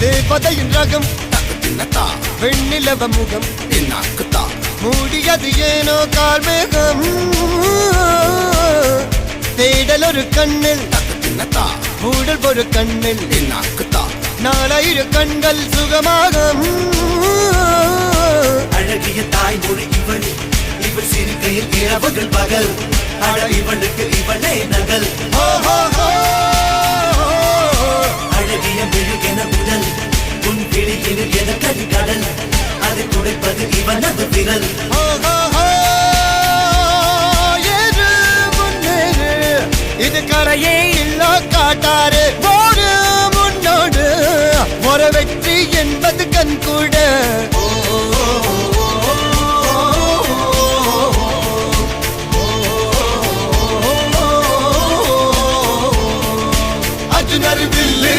தேவதையின் ரகம். வெண்ணிலவ முகம். மூடியது ஏனோ கார்மேகம் தேடல் ஒரு கண்ணில். மூடல் ஒரு கண்ணில். நாலாயிரு கண்கள் சுகமாக அழகிய தாய்மொழி இவள் இவள் சிரிக்கையில் இரவுகள் பகல். அழ இவளுக்கு இவளே நகல் கிழிக்கிது எனக்கது கடல். அது துடைப்பது இவனது விரல். இது கரையே இல்லா காட்டாரு போடு முன்னோடு. ஒரு வெற்றி என்பது கண்கூட அர்ஜுனர் வில்லு.